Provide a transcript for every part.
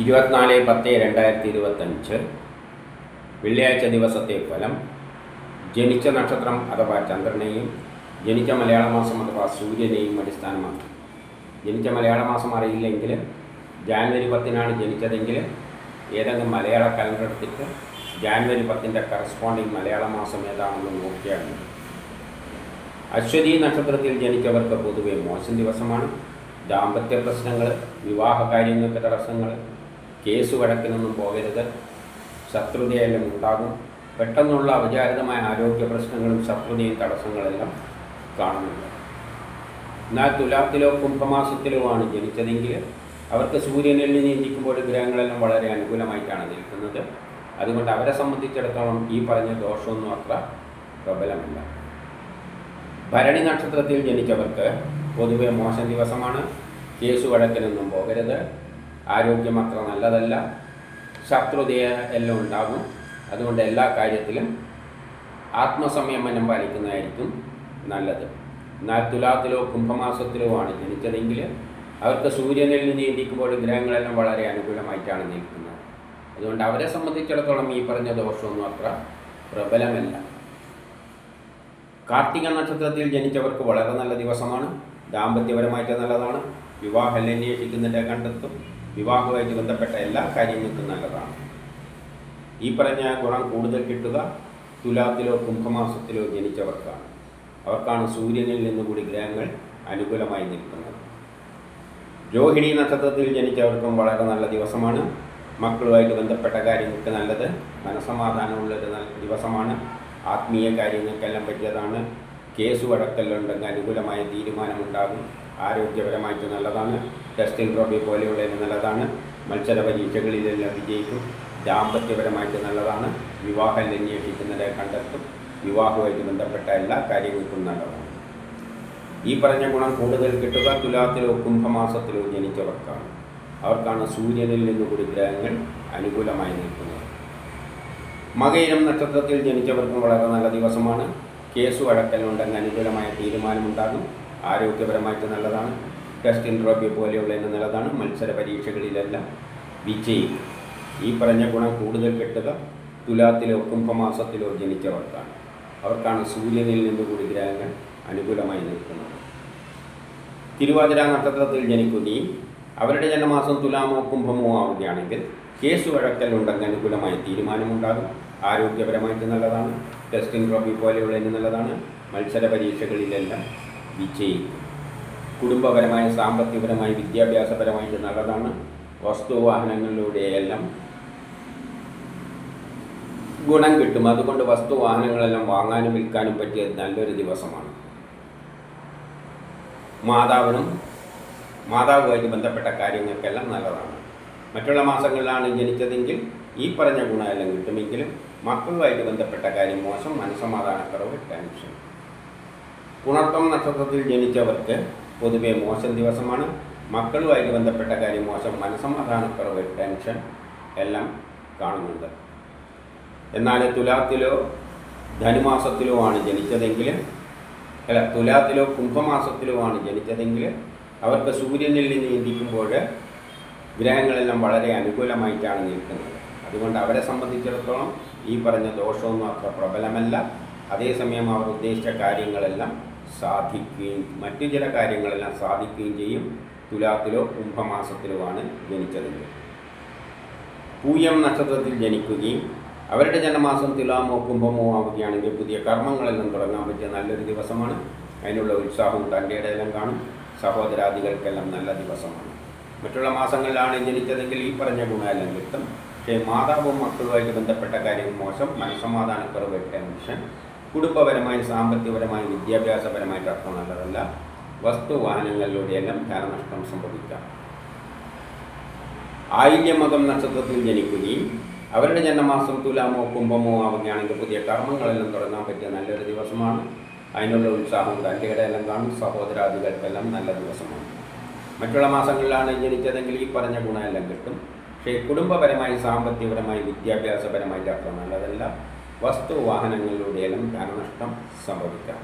ഇരുപത്തിനാല് പത്ത് രണ്ടായിരത്തി ഇരുപത്തഞ്ച് വെള്ളിയാഴ്ച ദിവസത്തെ ഫലം ജനിച്ച നക്ഷത്രം അഥവാ ചന്ദ്രനെയും ജനിച്ച മലയാള മാസം അഥവാ സൂര്യനെയും അടിസ്ഥാനമാക്കി. ജനിച്ച മലയാള മാസം അറിയില്ലെങ്കിൽ ജാനുവരി പത്തിനാണ് ജനിച്ചതെങ്കിൽ ഏതെങ്കിലും മലയാള കലണ്ടർ എടുത്തിട്ട് ജാനുവരി പത്തിന്റെ കറസ്പോണ്ടിങ് മലയാള മാസം ഏതാണെന്ന് നോക്കിയാൽ മതി. അശ്വതി നക്ഷത്രത്തിൽ ജനിച്ചവർക്ക് പൊതുവെ മോശം ദിവസമാണ്. ദാമ്പത്യ പ്രശ്നങ്ങൾ വിവാഹ കാര്യങ്ങൾക്ക് തടസ്സങ്ങൾ കേസ് വഴക്കിനൊന്നും പോകരുത്. ശത്രുതയെല്ലാം ഉണ്ടാകും. പെട്ടെന്നുള്ള അവിചാരിതമായ ആരോഗ്യ പ്രശ്നങ്ങളും ശത്രുതയും തടസ്സങ്ങളെല്ലാം കാണുന്നുണ്ട്. എന്നാൽ തുലാത്തിലോ കുംഭമാസത്തിലോ ആണ് ജനിച്ചതെങ്കിൽ അവർക്ക് സൂര്യനിൽ നിന്ന് ചിന്തിക്കുമ്പോൾ ഗ്രഹങ്ങളെല്ലാം വളരെ അനുകൂലമായിട്ടാണ് നിൽക്കുന്നത്. അതുകൊണ്ട് അവരെ സംബന്ധിച്ചിടത്തോളം ഈ പറഞ്ഞ ദോഷമൊന്നും അത്ര പ്രബലമല്ല. ഭരണി നക്ഷത്രത്തിൽ ജനിച്ചവർക്ക് പൊതുവെ മോശം ദിവസമാണ്. കേസ് വഴക്കിനൊന്നും പോകരുത്. ആരോഗ്യം അത്ര നല്ലതല്ല. ശത്രുതയ എല്ലാം ഉണ്ടാകും. അതുകൊണ്ട് എല്ലാ കാര്യത്തിലും ആത്മസംയമനം പാലിക്കുന്നതായിരിക്കും നല്ലത്. എന്നാൽ തുലാത്തിലോ കുംഭമാസത്തിലോ ആണ് ജനിച്ചതെങ്കിൽ അവർക്ക് സൂര്യനിൽ നിന്ന് ഇരിക്കുമ്പോൾ ഗ്രഹങ്ങളെല്ലാം വളരെ അനുകൂലമായിട്ടാണ് നിൽക്കുന്നത്. അതുകൊണ്ട് അവരെ സംബന്ധിച്ചിടത്തോളം ഈ പറഞ്ഞ ദോഷമൊന്നും അത്ര പ്രബലമല്ല. കാർത്തിക നക്ഷത്രത്തിൽ ജനിച്ചവർക്ക് വളരെ നല്ല ദിവസമാണ്. ദാമ്പത്യപരമായിട്ട് നല്ലതാണ്. വിവാഹം അന്വേഷിക്കുന്നതിന്റെ കണ്ടെത്തും. വിവാഹവുമായിട്ട് ബന്ധപ്പെട്ട എല്ലാ കാര്യങ്ങൾക്കും നല്ലതാണ്. ഈ പറഞ്ഞ ഗുണം കൂടുതൽ കിട്ടുക തുലാത്തിലോ കുംഭമാസത്തിലോ ജനിച്ചവർക്കാണ്. അവർക്കാണ് സൂര്യനിൽ നിന്നുകൂടി ഗ്രഹങ്ങൾ അനുകൂലമായി നിൽക്കുന്നത്. രോഹിണി നക്ഷത്രത്തിൽ ജനിച്ചവർക്കും വളരെ നല്ല ദിവസമാണ്. മക്കളുമായിട്ട് ബന്ധപ്പെട്ട കാര്യങ്ങൾക്ക് നല്ലത്. മനസമാധാനമുള്ളൊരു നല്ല ദിവസമാണ്. ആത്മീയ കാര്യങ്ങൾക്കെല്ലാം പറ്റിയതാണ്. കേസ് വഴക്കെല്ലാം ഉണ്ടെങ്കിൽ അനുകൂലമായ തീരുമാനമുണ്ടാകും. ആരോഗ്യപരമായിട്ട് നല്ലതാണ്. ടെസ്റ്റിൽ ട്രോഫി പോലെയുള്ള നല്ലതാണ്. മത്സര പരീക്ഷകളിലെല്ലാം വിജയിക്കും. ദാമ്പത്യപരമായിട്ട് നല്ലതാണ്. വിവാഹം അന്വേഷിക്കുന്നതിനെ കണ്ടെത്തും. വിവാഹവുമായിട്ട് ബന്ധപ്പെട്ട എല്ലാ കാര്യങ്ങൾക്കും നല്ലതാണ്. ഈ പറഞ്ഞ ഗുണം കൂടുതൽ കിട്ടുക തുലാത്തിലോ കുംഭമാസത്തിലോ ജനിച്ചവർക്കാണ്. അവർക്കാണ് സൂര്യനിൽ നിന്നുകൂടി ഗ്രഹങ്ങൾ അനുകൂലമായി നിൽക്കുന്നത്. മകയിരം നക്ഷത്രത്തിൽ ജനിച്ചവർക്കും വളരെ നല്ല ദിവസമാണ്. കേസ് വഴക്കലുണ്ടെങ്കിൽ അനുകൂലമായ തീരുമാനമുണ്ടാകും. ആരോഗ്യപരമായിട്ട് നല്ലതാണ്. ടെസ്റ്റ് ട്രോഫി പോലെയുള്ള എന്ന നിലതാണ് മത്സര പരീക്ഷകളിലെല്ലാം വിജയിക്കും. ഈ പറഞ്ഞ ഗുണം കൂടുതൽ കിട്ടുക തുലാത്തിലോ കുംഭമാസത്തിലോ ജനിച്ചവർക്കാണ്. അവർക്കാണ് സൂര്യനിൽ നിന്നുകൂടി ഗ്രഹങ്ങൾ അനുകൂലമായി നിൽക്കുന്നത്. തിരുവാതിര നക്ഷത്രത്തിൽ ജനിക്കുകയും അവരുടെ ജന്മമാസം തുലാമോ കുംഭമോ ആവുകയാണെങ്കിൽ കേസ് വഴക്കൽ ഉണ്ടെങ്കിൽ അനുകൂലമായി തീരുമാനമുണ്ടാകും. ആരോഗ്യപരമായിട്ട് നല്ലതാണ്. ടെസ്റ്റിംഗ് ട്രോഫി പോലെയുള്ള ഇന്ന് നല്ലതാണ്. മത്സര പരീക്ഷകളിലെല്ലാം വിജയിക്കും. കുടുംബപരമായ സാമ്പത്തികപരമായി വിദ്യാഭ്യാസപരമായിട്ട് നല്ലതാണ് വസ്തുവാഹനങ്ങളിലൂടെയെല്ലാം ഗുണം കിട്ടും. അതുകൊണ്ട് വസ്തുവാഹനങ്ങളെല്ലാം വാങ്ങാനും വിൽക്കാനും പറ്റിയ നല്ലൊരു ദിവസമാണ്. മാതാവിനും മാതാവുമായിട്ട് ബന്ധപ്പെട്ട കാര്യങ്ങൾക്കെല്ലാം നല്ലതാണ്. മറ്റുള്ള മാസങ്ങളിലാണ് ജനിച്ചതെങ്കിൽ ഈ പറഞ്ഞ ഗുണമെല്ലാം കിട്ടുമെങ്കിലും മക്കളുമായിട്ട് ബന്ധപ്പെട്ട കാര്യം മോശം മനസ്സമാധാനക്കുറവ് ടെൻഷൻ. പുണർത്തം നക്ഷത്രത്തിൽ ജനിച്ചവർക്ക് പൊതുവെ മോശം ദിവസമാണ്. മക്കളുമായിട്ട് ബന്ധപ്പെട്ട കാര്യം മോശം. മനസ്സമാധാനക്കുറവ് ടെൻഷൻ എല്ലാം കാണുന്നുണ്ട്. എന്നാൽ തുലാത്തിലോ ധനുമാസത്തിലോ ആണ് ജനിച്ചതെങ്കിൽ അല്ല തുലാത്തിലോ കുംഭമാസത്തിലോ ആണ് ജനിച്ചതെങ്കിൽ അവർക്ക് സൂര്യനിൽ നിന്ന് ചിന്തിക്കുമ്പോൾ ഗ്രഹങ്ങളെല്ലാം വളരെ അനുകൂലമായിട്ടാണ് നിൽക്കുന്നത്. അതുകൊണ്ട് അവരെ സംബന്ധിച്ചിടത്തോളം ഈ പറഞ്ഞ ദോഷമൊന്നും അത്ര പ്രബലമല്ല. അതേസമയം അവർ ഉദ്ദേശിച്ച കാര്യങ്ങളെല്ലാം സാധിക്കുകയും മറ്റു ചില കാര്യങ്ങളെല്ലാം സാധിക്കുകയും ചെയ്യും. തുലാത്തിലോ കുംഭമാസത്തിലോ ആണ് ജനിച്ചതെങ്കിൽ. പൂയം നക്ഷത്രത്തിൽ ജനിക്കുകയും അവരുടെ ജന്മമാസം തുലാമോ കുംഭമോ ആവുകയാണെങ്കിൽ പുതിയ കർമ്മങ്ങളെല്ലാം തുടങ്ങാൻ പറ്റിയ നല്ലൊരു ദിവസമാണ്. അതിനുള്ള ഉത്സാഹവും തന്റെ കാണും. സഹോദരാദികൾക്കെല്ലാം നല്ല ദിവസമാണ്. മറ്റുള്ള മാസങ്ങളിലാണ് ജനിച്ചതെങ്കിൽ ഈ പറഞ്ഞ ഗുണമെല്ലാം കിട്ടും പക്ഷേ മാതാവും മക്കളുമായിട്ട് ബന്ധപ്പെട്ട കാര്യം മോശം. മനസ്സമാധാനക്കുറവ് ടെൻഷൻ. കുടുംബപരമായി സാമ്പത്തികപരമായും വിദ്യാഭ്യാസപരമായിട്ട് അർത്ഥം നല്ലതല്ല. വസ്തു വാഹനങ്ങളിലൂടെയെല്ലാം ധനനഷ്ടം സംഭവിക്കാം. ആയില്യമകം നക്ഷത്രത്തിൽ ജനിക്കുകയും അവരുടെ ജന്മമാസം തുലാമോ കുംഭമോ ആവുകയാണെങ്കിൽ പുതിയ കർമ്മങ്ങളെല്ലാം തുടങ്ങാൻ പറ്റിയ നല്ലൊരു ദിവസമാണ്. അതിനുള്ള ഉത്സാഹവും എല്ലാം കാണും. സഹോദരാദികൾക്കെല്ലാം നല്ല ദിവസമാണ്. മറ്റുള്ള മാസങ്ങളിലാണ് ജനിച്ചതെങ്കിൽ ഈ പറഞ്ഞ ഗുണമെല്ലാം കിട്ടും. പക്ഷേ കുടുംബപരമായി സാമ്പത്തികപരമായി വിദ്യാഭ്യാസപരമായിട്ട് അത്ര നല്ലതല്ല. വസ്തു വാഹനങ്ങളിലൂടെയെല്ലാം ധനനഷ്ടം സംഭവിക്കാം.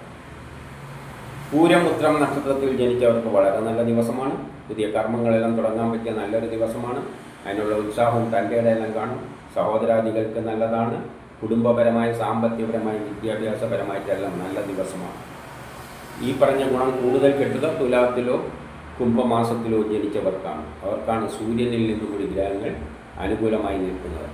പൂരമുത്രം നക്ഷത്രത്തിൽ ജനിച്ചവർക്ക് വളരെ നല്ല ദിവസമാണ്. പുതിയ കർമ്മങ്ങളെല്ലാം തുടങ്ങാൻ പറ്റിയ നല്ലൊരു ദിവസമാണ്. അതിനുള്ള ഉത്സാഹവും തന്റെ ഇടയെല്ലാം കാണും. സഹോദരാദികൾക്ക് നല്ലതാണ്. കുടുംബപരമായി സാമ്പത്തികപരമായി വിദ്യാഭ്യാസപരമായിട്ടെല്ലാം നല്ല ദിവസമാണ്. ഈ പറഞ്ഞ ഗുണം കൂടുതൽ കിട്ടുക തുലാത്തിലോ കുംഭമാസത്തിലോ ജനിച്ചവർക്കാണ്. അവർക്കാണ് സൂര്യനിൽ നിന്നുകൂടി ഗ്രഹങ്ങൾ അനുകൂലമായി നിൽക്കുന്നത്.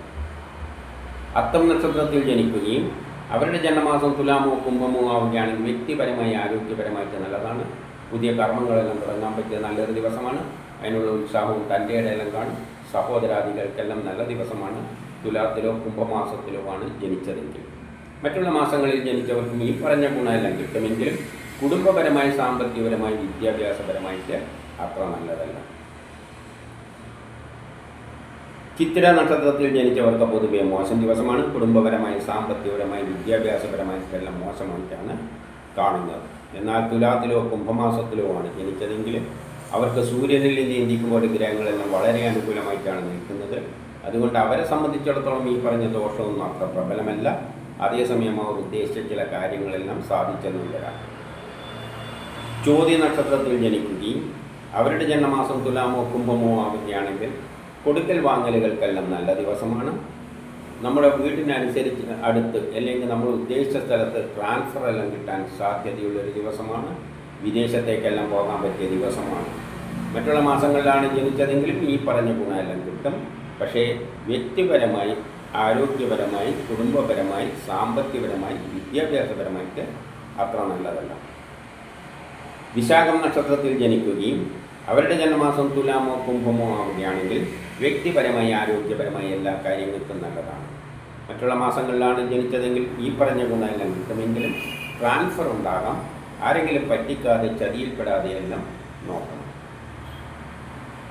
അത്തം നക്ഷത്രത്തിൽ ജനിക്കുകയും അവരുടെ ജന്മമാസം തുലാമോ കുംഭമോ ആവുകയാണെങ്കിൽ വ്യക്തിപരമായി ആരോഗ്യപരമായിട്ട് നല്ലതാണ്. പുതിയ കർമ്മങ്ങളെല്ലാം തുടങ്ങാൻ പറ്റിയ നല്ലൊരു ദിവസമാണ്. അതിനുള്ള ഉത്സാഹവും തന്റെ ഇടയിലും കാണും. സഹോദരാദികൾക്കെല്ലാം നല്ല ദിവസമാണ്. തുലാത്തിലോ കുംഭമാസത്തിലോ ആണ് ജനിച്ചതെങ്കിൽ. മറ്റുള്ള മാസങ്ങളിൽ ജനിച്ചവർക്കും ഈ പറഞ്ഞ ഗുണമെല്ലാം കിട്ടുമെങ്കിലും കുടുംബപരമായി സാമ്പത്തികപരമായി വിദ്യാഭ്യാസപരമായിട്ട് അത്ര നല്ലതല്ല. ചിത്തിര നക്ഷത്രത്തിൽ ജനിച്ചവർക്ക് പൊതുവെ മോശം ദിവസമാണ്. കുടുംബപരമായി സാമ്പത്തികപരമായി വിദ്യാഭ്യാസപരമായിട്ടെല്ലാം മോശമായിട്ടാണ് കാണുന്നത്. എന്നാൽ തുലാത്തിലോ കുംഭമാസത്തിലോ ആണ് ജനിച്ചതെങ്കിൽ അവർക്ക് സൂര്യനിൽ നിന്ന് ഇന്ത്യക്കുമ്പോൾ ഗ്രഹങ്ങളെല്ലാം വളരെ അനുകൂലമായിട്ടാണ് നിൽക്കുന്നത്. അതുകൊണ്ട് അവരെ സംബന്ധിച്ചിടത്തോളം ഈ പറഞ്ഞ ദോഷമൊന്നും അത്ര പ്രബലമല്ല. അതേസമയം അവർ ഉദ്ദേശിച്ച ചില കാര്യങ്ങളെല്ലാം സാധിച്ചെന്നും വരാം ചോദ്യ നക്ഷത്രത്തിൽ ജനിക്കുകയും അവരുടെ ജന്മമാസം തുലാമോ കുംഭമോ ആവുകയാണെങ്കിൽ കൊടുക്കൽ വാങ്ങലുകൾക്കെല്ലാം നല്ല ദിവസമാണ്. നമ്മുടെ വീടിനനുസരിച്ച് അടുത്ത് അല്ലെങ്കിൽ നമ്മൾ ഉദ്ദേശിച്ച സ്ഥലത്ത് ട്രാൻസ്ഫർ എല്ലാം കിട്ടാൻ സാധ്യതയുള്ളൊരു ദിവസമാണ്. വിദേശത്തേക്കെല്ലാം പോകാൻ പറ്റിയ ദിവസമാണ്. മറ്റുള്ള മാസങ്ങളിലാണ് ജനിച്ചതെങ്കിലും ഈ പറഞ്ഞ ഗുണമെല്ലാം കിട്ടും. പക്ഷേ വ്യക്തിപരമായി ആരോഗ്യപരമായി കുടുംബപരമായി സാമ്പത്തികപരമായി വിദ്യാഭ്യാസപരമായിട്ട് അത്ര നല്ലതല്ല. വിശാഖം നക്ഷത്രത്തിൽ ജനിക്കുകയും അവരുടെ ജന്മമാസം തുലാമോ കുംഭമോ ആവുകയാണെങ്കിൽ വ്യക്തിപരമായി ആരോഗ്യപരമായി എല്ലാ കാര്യങ്ങൾക്കും നല്ലതാണ്. മറ്റുള്ള മാസങ്ങളിലാണ് ജനിച്ചതെങ്കിൽ ഈ പറഞ്ഞ ഗുണമെല്ലാം കിട്ടുമെങ്കിലും ട്രാൻസ്ഫർ ഉണ്ടാകാം. ആരെങ്കിലും പറ്റിക്കാതെ ചതിയിൽപ്പെടാതെ എല്ലാം നോക്കണം.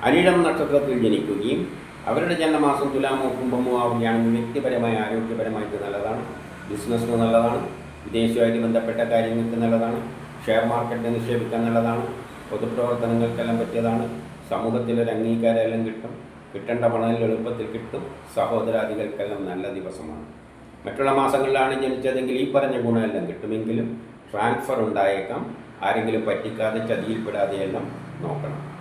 അനിഴം നക്ഷത്രത്തിൽ ജനിക്കുകയും അവരുടെ ജന്മമാസം തുലാമോ കുംഭമോ ആവുകയാണെങ്കിൽ വ്യക്തിപരമായി ആരോഗ്യപരമായിട്ട് നല്ലതാണ്. ബിസിനസ്സിന് നല്ലതാണ്. വിദേശവുമായിട്ട് ബന്ധപ്പെട്ട കാര്യങ്ങൾക്ക് നല്ലതാണ്. ഷെയർ മാർക്കറ്റിൽ നിക്ഷേപിക്കാൻ നല്ലതാണ്. പൊതുപ്രവർത്തനങ്ങൾക്കെല്ലാം പറ്റിയതാണ്. സമൂഹത്തിലൊരു അംഗീകാരമെല്ലാം കിട്ടും. കിട്ടേണ്ട പണം എളുപ്പത്തിൽ കിട്ടും. സഹോദരാദികൾക്കെല്ലാം നല്ല ദിവസമാണ്. മറ്റുള്ള മാസങ്ങളിലാണ് ജനിച്ചതെങ്കിൽ ഈ പറഞ്ഞ ഗുണമെല്ലാം കിട്ടുമെങ്കിലും ട്രാൻസ്ഫർ ഉണ്ടായേക്കാം. ആരെങ്കിലും പറ്റിക്കാതെ ചതിയിൽപ്പെടാതെ എല്ലാം നോക്കണം.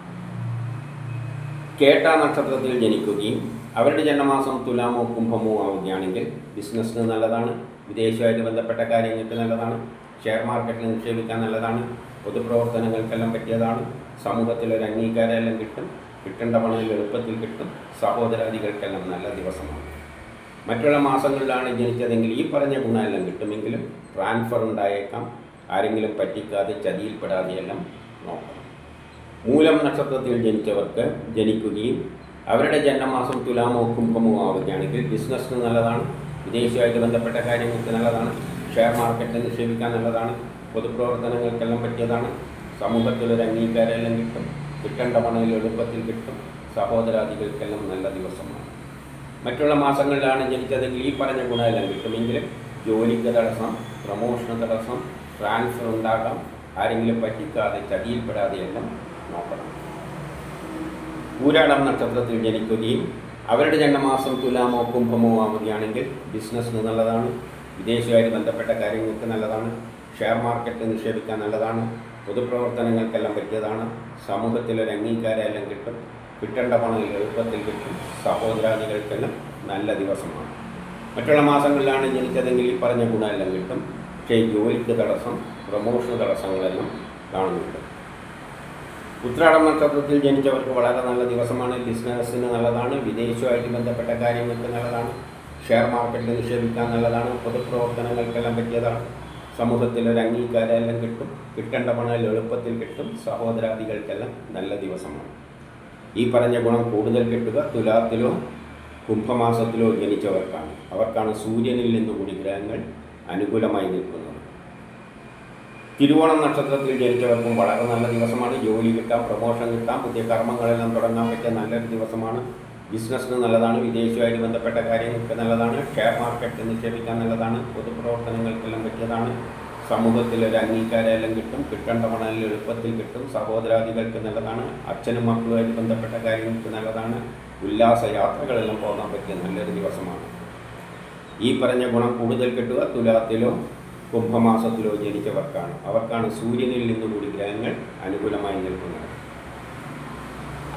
കേട്ട നക്ഷത്രത്തിൽ ജനിക്കുകയും അവരുടെ ജന്മമാസം തുലാമോ കുംഭമോ ആവുകയാണെങ്കിൽ ബിസിനസ്സിന് നല്ലതാണ്. വിദേശവുമായിട്ട് ബന്ധപ്പെട്ട കാര്യങ്ങൾക്ക് നല്ലതാണ്. ഷെയർ മാർക്കറ്റിൽ നിക്ഷേപിക്കാൻ നല്ലതാണ്. പൊതുപ്രവർത്തനങ്ങൾക്കെല്ലാം പറ്റിയതാണ്. സമൂഹത്തിൽ ഒരു അംഗീകാരം എല്ലാം കിട്ടും. കിട്ടേണ്ട പണം എളുപ്പത്തിൽ കിട്ടും. സഹോദരാദികൾക്കെല്ലാം നല്ല ദിവസമാണ്. മറ്റുള്ള മാസങ്ങളിലാണ് ജനിച്ചതെങ്കിൽ ഈ പറഞ്ഞ ഗുണമെല്ലാം കിട്ടുമെങ്കിലും ട്രാൻസ്ഫർ ഉണ്ടായേക്കാം. ആരെങ്കിലും പറ്റിക്കാതെ ചതിയിൽപ്പെടാതെയെല്ലാം നോക്കണം മൂലം നക്ഷത്രത്തിൽ ജനിച്ചവർക്ക് ജനിക്കുകയും അവരുടെ ജന്മമാസം തുലാമോ കുംഭമോ ആവുകയാണെങ്കിൽ ബിസിനസ്സിന് നല്ലതാണ്. വിദേശമായിട്ട് ബന്ധപ്പെട്ട കാര്യങ്ങൾക്ക് നല്ലതാണ്. ഷെയർ മാർക്കറ്റിൽ നിക്ഷേപിക്കുക എന്നുള്ളതാണ് പൊതുപ്രവർത്തനങ്ങൾക്കെല്ലാം പറ്റിയതാണ്. സമൂഹത്തിലൊരു അംഗീകാരമെല്ലാം കിട്ടും. കിട്ടേണ്ട പണം എളുപ്പത്തിൽ കിട്ടും. സഹോദരാദികൾക്കെല്ലാം നല്ല ദിവസമാണ്. മറ്റുള്ള മാസങ്ങളിലാണ് ജനിച്ചതെങ്കിൽ ഈ പറഞ്ഞ ഗുണമെല്ലാം കിട്ടുമെങ്കിലും ജോലിക്ക് തടസ്സം പ്രമോഷന് തടസ്സം ട്രാൻസ്ഫർ ഉണ്ടാകാം. ആരെങ്കിലും പറ്റിക്കാതെ ചതിയിൽപ്പെടാതെ എല്ലാം നോക്കണം. പൂരാടം നക്ഷത്രത്തിൽ ജനിക്കുകയും അവരുടെ ജന്മമാസം തുലാമോ കുംഭമോ ആവുകയാണെങ്കിൽ ബിസിനസ്സിന് നല്ലതാണ്. വിദേശവുമായിട്ട് ബന്ധപ്പെട്ട കാര്യങ്ങൾക്ക് നല്ലതാണ്. ഷെയർ മാർക്കറ്റ് നിക്ഷേപിക്കാൻ നല്ലതാണ്. പൊതുപ്രവർത്തനങ്ങൾക്കെല്ലാം പറ്റിയതാണ്. സമൂഹത്തിലൊരു അംഗീകാരമെല്ലാം കിട്ടും. കിട്ടേണ്ട പണം എളുപ്പത്തിൽ കിട്ടും. സഹോദരാദികൾക്കെല്ലാം നല്ല ദിവസമാണ്. മറ്റുള്ള മാസങ്ങളിലാണ് ജനിച്ചതെങ്കിൽ ഈ പറഞ്ഞ ഗുണമെല്ലാം കിട്ടും. പക്ഷേ ജോലിക്ക് തടസ്സം പ്രമോഷൻ തടസ്സങ്ങളെല്ലാം കാണുന്നുണ്ട്. ഉത്രാടം നക്ഷത്രത്തിൽ ജനിച്ചവർക്ക് വളരെ നല്ല ദിവസമാണ്. ബിസിനസ്സിന് നല്ലതാണ്. വിദേശവുമായിട്ട് ബന്ധപ്പെട്ട കാര്യങ്ങൾക്ക് നല്ലതാണ്. ഷെയർ മാർക്കറ്റിൽ നിക്ഷേപിക്കുക എന്നുള്ളതാണ് പൊതുപ്രവർത്തനങ്ങൾക്കെല്ലാം പറ്റിയതാണ്. സമൂഹത്തിൽ ഒരു അംഗീകാരമെല്ലാം കിട്ടും കിട്ടേണ്ട പണം എളുപ്പത്തിൽ കിട്ടും സഹോദരാദികൾക്കെല്ലാം നല്ല ദിവസമാണ്. ഈ പറഞ്ഞ ഗുണം കൂടുതൽ കിട്ടുക തുലാത്തിലോ കുംഭമാസത്തിലോ ജനിച്ചവർക്കാണ്. അവർക്കാണ് സൂര്യനിൽ നിന്നുകൂടി ഗ്രഹങ്ങൾ അനുകൂലമായി നിൽക്കുന്നത്. തിരുവോണം നക്ഷത്രത്തിൽ ജനിച്ചവർക്കും വളരെ നല്ല ദിവസമാണ്. ജോലി കിട്ടാം പ്രമോഷൻ കിട്ടാം പുതിയ കർമ്മങ്ങളെല്ലാം തുടങ്ങാൻ പറ്റിയ നല്ലൊരു ദിവസമാണ്. ബിസിനസ്സിന് നല്ലതാണ് വിദേശവുമായിട്ട് ബന്ധപ്പെട്ട കാര്യങ്ങൾക്ക് നല്ലതാണ് ഷെയർ മാർക്കറ്റ് നിക്ഷേപിക്കാൻ നല്ലതാണ് പൊതുപ്രവർത്തനങ്ങൾക്കെല്ലാം പറ്റിയതാണ്. സമൂഹത്തിൽ ഒരു അംഗീകാരമെല്ലാം കിട്ടും കിട്ടേണ്ട പണം എളുപ്പത്തിൽ കിട്ടും സഹോദരാദികൾക്ക് നല്ലതാണ് അച്ഛനും മക്കളുമായിട്ട് ബന്ധപ്പെട്ട കാര്യങ്ങൾക്ക് നല്ലതാണ് ഉല്ലാസ യാത്രകളെല്ലാം പോകാൻ പറ്റിയ നല്ലൊരു ദിവസമാണ്. ഈ പറഞ്ഞ ഗുണം കൂടുതൽ കിട്ടുക തുലാത്തിലോ കുംഭമാസത്തിലോ ജനിച്ചവർക്കാണ് അവർക്കാണ് സൂര്യനിൽ നിന്നുകൂടി ഗ്രഹങ്ങൾ അനുകൂലമായി നിൽക്കുന്നത്.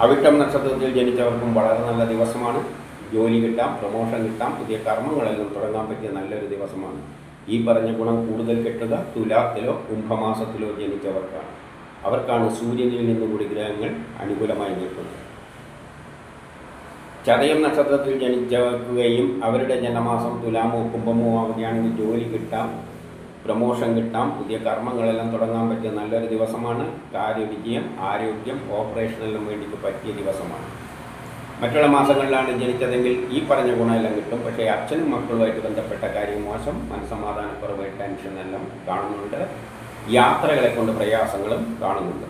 അവിട്ടം നക്ഷത്രത്തിൽ ജനിച്ചവർക്കും വളരെ നല്ല ദിവസമാണ്. ജോലി കിട്ടാം പ്രൊമോഷൻ കിട്ടാം പുതിയ കർമ്മങ്ങളെല്ലാം തുടങ്ങാൻ പറ്റിയ നല്ലൊരു ദിവസമാണ്. ഈ പറഞ്ഞ ഗുണം കൂടുതൽ കിട്ടുക തുലാത്തിലോ കുംഭമാസത്തിലോ ജനിച്ചവർക്കാണ്. അവർക്കാണ് സൂര്യനിൽ നിന്നുകൂടി ഗ്രഹങ്ങൾ അനുകൂലമായി നിൽക്കുന്നത്. ചതയം നക്ഷത്രത്തിൽ ജനിച്ചവർക്കുകയും അവരുടെ ജനമാസം തുലാമോ കുംഭമോ ആവുകയാണെങ്കിൽ ജോലി കിട്ടാം പ്രമോഷൻ കിട്ടാം. പുതിയ കർമ്മങ്ങളെല്ലാം തുടങ്ങാൻ പറ്റിയ നല്ലൊരു ദിവസമാണ്. കാര്യവിജയം ആരോഗ്യം ഓപ്പറേഷനെല്ലാം വേണ്ടിയിട്ട് പറ്റിയ ദിവസമാണ്. മറ്റുള്ള മാസങ്ങളിലാണ് ജനിച്ചതെങ്കിൽ ഈ പറഞ്ഞ ഗുണമെല്ലാം കിട്ടും. പക്ഷേ അച്ഛനും മക്കളുമായിട്ട് ബന്ധപ്പെട്ട കാര്യം മോശം. ടെൻഷൻ എല്ലാം കാണുന്നുണ്ട്. യാത്രകളെ കൊണ്ട് പ്രയാസങ്ങളും കാണുന്നുണ്ട്.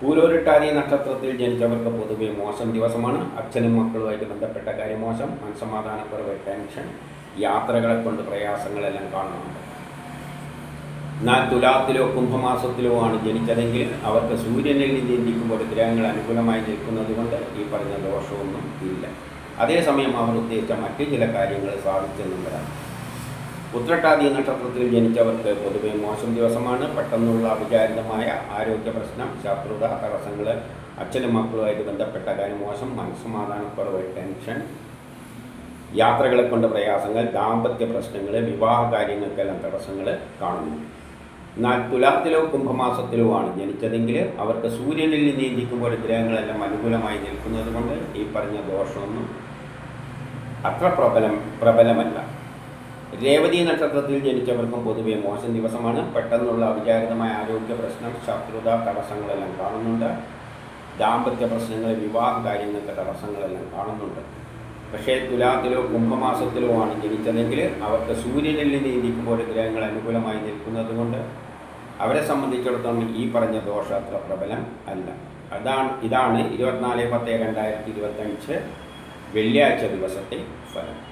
പൂരോരിട്ടാതി നക്ഷത്രത്തിൽ ജനിച്ചവർക്ക് പൊതുവെ മോശം ദിവസമാണ്. അച്ഛനും മക്കളുമായിട്ട് ബന്ധപ്പെട്ട കാര്യം മോശം. മനസ്സമാധാനക്കുറവ് ടെൻഷൻ യാത്രകളെ കൊണ്ട് പ്രയാസങ്ങളെല്ലാം കാണുന്നുണ്ട്. എന്നാൽ തുലാത്തിലോ കുംഭമാസത്തിലോ ആണ് ജനിച്ചതെങ്കിൽ അവർക്ക് സൂര്യനിൽ ജനിക്കുമ്പോൾ ഗ്രഹങ്ങൾ അനുകൂലമായി നിൽക്കുന്നത് കൊണ്ട് ഈ പറഞ്ഞ ദോഷമൊന്നും ഇല്ല. അതേസമയം അവർ ഉദ്ദേശിച്ച മറ്റു ചില കാര്യങ്ങൾ സാധിച്ചെന്നും വരാം ഉത്രട്ടാതി നക്ഷത്രത്തിൽ ജനിച്ചവർക്ക് പൊതുവെ മോശം ദിവസമാണ്. പെട്ടെന്നുള്ള അവിചാരിതമായ ആരോഗ്യ പ്രശ്നം ശത്രുത തടസ്സങ്ങൾ അച്ഛനും മക്കളുമായിട്ട് ബന്ധപ്പെട്ട കാര്യം മോശം മനസ്സമാധാനക്കുറവ് ടെൻഷൻ യാത്രകളെ കൊണ്ട് പ്രയാസങ്ങൾ ദാമ്പത്യ പ്രശ്നങ്ങൾ വിവാഹ കാര്യങ്ങൾക്കെല്ലാം തടസ്സങ്ങൾ കാണുന്നു എന്നാൽ തുലാത്തിലോ കുംഭമാസത്തിലോ ആണ് ജനിച്ചതെങ്കിൽ അവർക്ക് സൂര്യനിൽ നീന്തിക്കുമ്പോൾ ഗ്രഹങ്ങളെല്ലാം അനുകൂലമായി നിൽക്കുന്നത് കൊണ്ട് ഈ പറഞ്ഞ ദോഷമൊന്നും അത്ര പ്രബലം പ്രബലമല്ല. രേവതി നക്ഷത്രത്തിൽ ജനിച്ചവർക്കും പൊതുവെ മോശം ദിവസമാണ്. പെട്ടെന്നുള്ള അവിചാരിതമായ ആരോഗ്യ പ്രശ്നം ശത്രുത തടസ്സങ്ങളെല്ലാം കാണുന്നുണ്ട്. ദാമ്പത്യ പ്രശ്നങ്ങൾ വിവാഹ കാര്യങ്ങൾക്ക് തടസ്സങ്ങളെല്ലാം കാണുന്നുണ്ട്. പക്ഷേ തുലാത്തിലോ കുംഭമാസത്തിലോ ആണ് ജനിച്ചതെങ്കിൽ അവർക്ക് സൂര്യനിൽ നീന്തിക്കുമ്പോൾ ഗ്രഹങ്ങൾ അനുകൂലമായി നിൽക്കുന്നത് കൊണ്ട് അവരെ സംബന്ധിച്ചിടത്തോളം ഈ പറഞ്ഞ ദോഷം അത്ര പ്രബലം അല്ല. അതാണ് ഇതാണ് ഇരുപത്തിനാല് പത്ത് രണ്ടായിരത്തി ഇരുപത്തഞ്ച് വെള്ളിയാഴ്ച ദിവസത്തെ ഫലം.